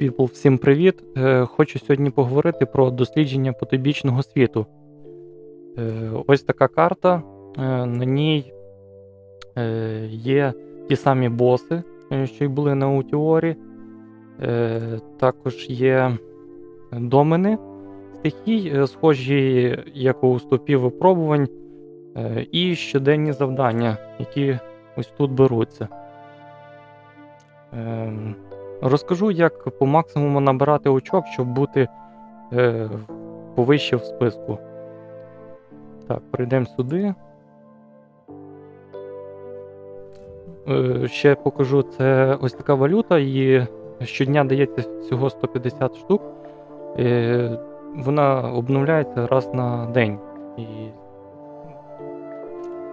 People, всім привіт! Е, Хочу сьогодні поговорити про дослідження потойбічного світу. Е, Ось така карта. Е, На ній є ті самі боси, що й були на Утіорі. Також є домени стихій, схожі як у стопі випробувань, і щоденні завдання, які ось тут беруться. Розкажу, як по максимуму набирати очок, щоб бути е, повище в списку. Так, перейдемо сюди. Е, ще покажу, це ось така валюта, її щодня дається всього 150 штук. Е, вона обновляється раз на день. І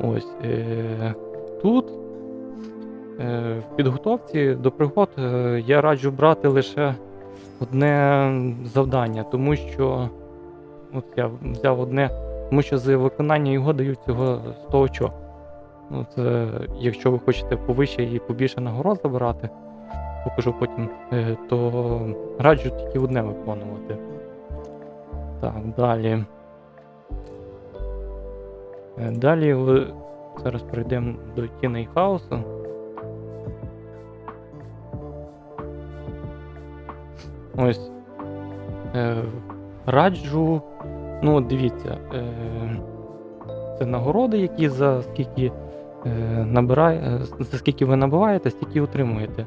ось е, тут В підготовці до пригод е, я раджу брати лише одне завдання, тому що от я взяв одне, тому що за виконання його дають всього 100 очок. Ну, це, якщо ви хочете повище і побільше нагород забирати, покажу потім, е, то раджу тільки одне виконувати. Так, далі. Е, Далі зараз перейдемо до тіней хаосу. Ось. Е, раджу. Ну, дивіться. Е, це нагороди, які за скільки е, набирає, за скільки ви набиваєте, стільки отримуєте.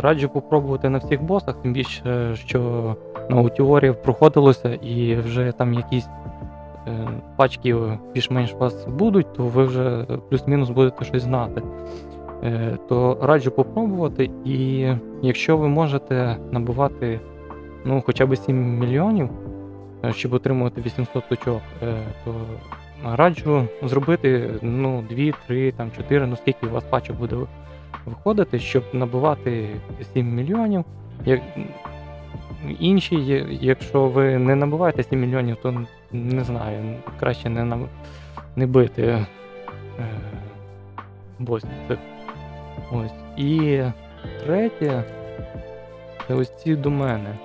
Раджу попробувати на всіх босах, тим більше, що на утіорі проходилося і вже там якісь пачки більш-менш у вас будуть, то ви вже плюс-мінус будете щось знати. Е, то раджу попробувати, і якщо ви можете набувати ну, хоча б 7 мільйонів, е, щоб отримувати 800 точок, е, то раджу зробити ну, 2, 3, там, 4, ну скільки у вас пачок буде виходити, щоб набувати 7 мільйонів. Як... Інші, якщо ви не набуваєте 7 мільйонів, то не знаю, краще не, наб... не бити е... босів цих. Ось. І третє це ось ці домени.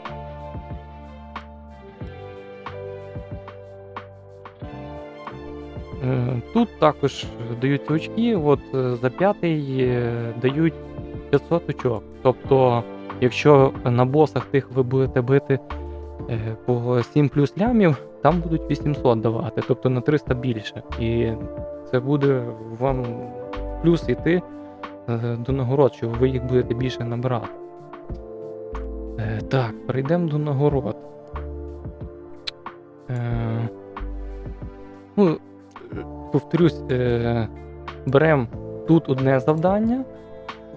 Е, Тут також даються очки, от е, за п'ятий е, дають 500 очок. Тобто, якщо на босах тих ви будете бити по 7 плюс лямів, там будуть 800 давати, тобто на 300 більше. І це буде вам плюс йти е, до нагород, що ви їх будете більше набирати. Е, Так, перейдемо до нагород. Е, Ну, е, повторюсь, е, беремо тут одне завдання.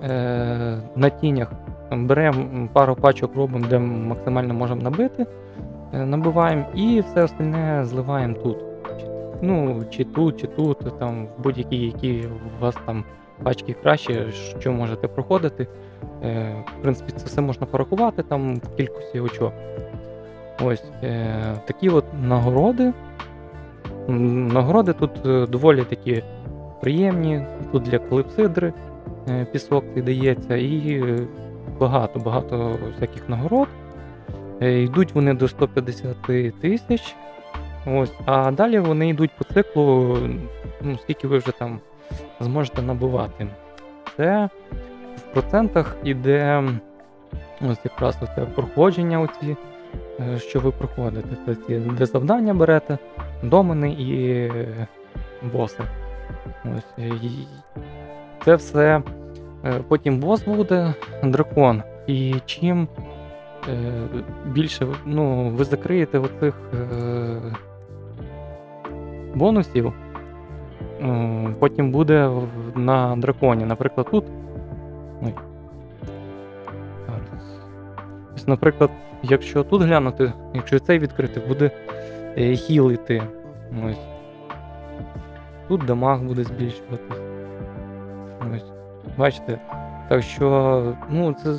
Е, на тінях беремо пару пачок, робимо, де максимально можемо набити. Е, набиваємо і все остальне зливаємо тут. Ну, чи тут, чи тут, там, в будь-які, які у вас там пачки краще, що можете проходити. Е, в принципі, це все можна порахувати там в кількості очок. Ось е, такі от нагороди. Нагороди тут е, доволі такі приємні. Тут для клипсидри е, пісок дається, і е, багато, багато всяких нагород. Йдуть вони до 150 тисяч. Ось, а далі вони йдуть по циклу, ну, скільки ви вже там зможете набувати. Це в процентах іде ось якраз оце проходження, оці, е, що ви проходите. Це де завдання берете, домени і е, боси. Ось, е, і це все. е, Потім бос буде дракон. І чим е, більше ну, ви закриєте оцих е, бонусів, е, потім буде на драконі. Наприклад, тут. Ось, наприклад, якщо тут глянути, якщо цей відкрити, буде е, хіл йти. Тут дамаг буде збільшуватись. Бачите? Так що, ну, це,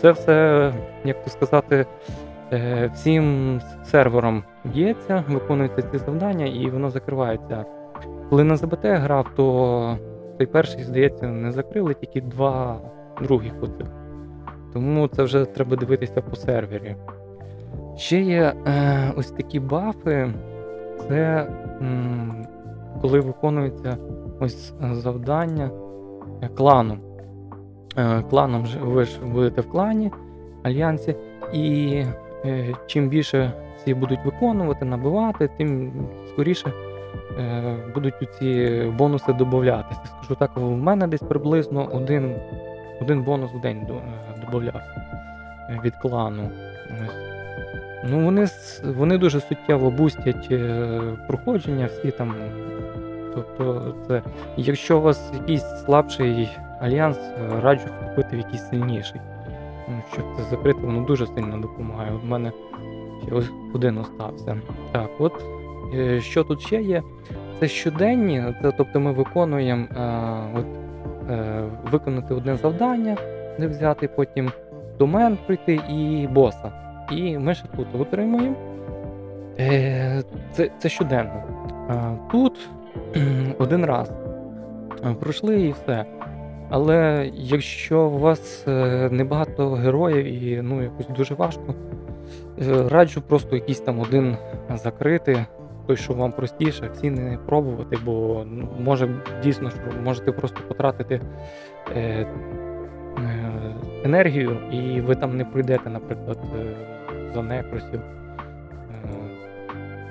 це все, як то сказати, е, всім сервером б'ється, виконуються ці завдання і воно закривається. Коли на ЗБТ грав, то той перший, здається, не закрили, тільки два других оцих. Тому це вже треба дивитися по сервері. Ще є е, ось такі бафи. Це м, коли виконується ось е, завдання е, кланом. Е, ви ж будете в клані, альянсі, і е, чим більше ці будуть виконувати, набивати, тим скоріше будуть ці бонуси додатися. Скажу так, у мене десь приблизно один, один бонус в день додавався від клану. Ну, вони, вони дуже суттєво бустять е, проходження, всі там. Тобто, це, якщо у вас якийсь слабший альянс, е, раджу вступити в якийсь сильніший. Ну, Щоб це закрити, воно дуже сильно допомагає. У мене ще один остався. Так, от е, що тут ще є? Це щоденні, це, тобто ми виконуємо е, от, е, виконати одне завдання, де взяти, потім домен пройти і боса. І ми ще тут отримуємо. Е, це, це щоденно. Тут один раз е, пройшли і все. Але якщо у вас е, небагато героїв і ну, якось дуже важко, е, раджу просто якийсь там один закрити, той, що вам простіше, всі не пробувати, бо ну, може дійсно, що можете просто потратити е, е, енергію, і ви там не пройдете, наприклад, е, за некросів. Е,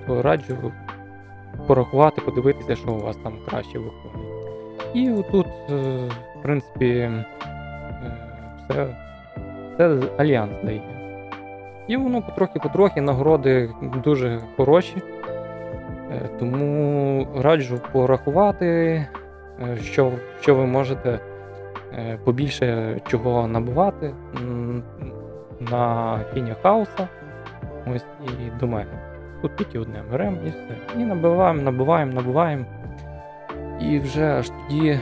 то раджу порахувати, подивитися, що у вас там краще виходить. І отут, е, в принципі, е, все, все альянс дає. І воно потрохи-потрохи нагороди дуже хороші. Е, Тому раджу порахувати, е, що, що ви можете е, побільше чого набувати на тіні хаоса. Ось і до мене. Тут тільки одне беремо і все. І набиваємо, набиваємо, набиваємо. І вже аж тоді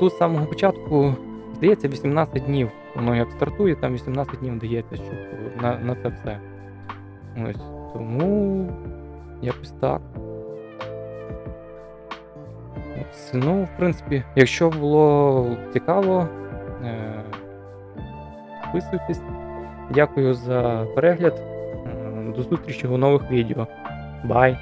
тут з самого початку здається 18 днів. Воно як стартує, там 18 днів дається, щоб на, на це все. Ось. Тому якось так. Ну, в принципі, якщо було цікаво, е, підписуйтесь. Дякую за перегляд. Е, До зустрічі у нових відео. Бай!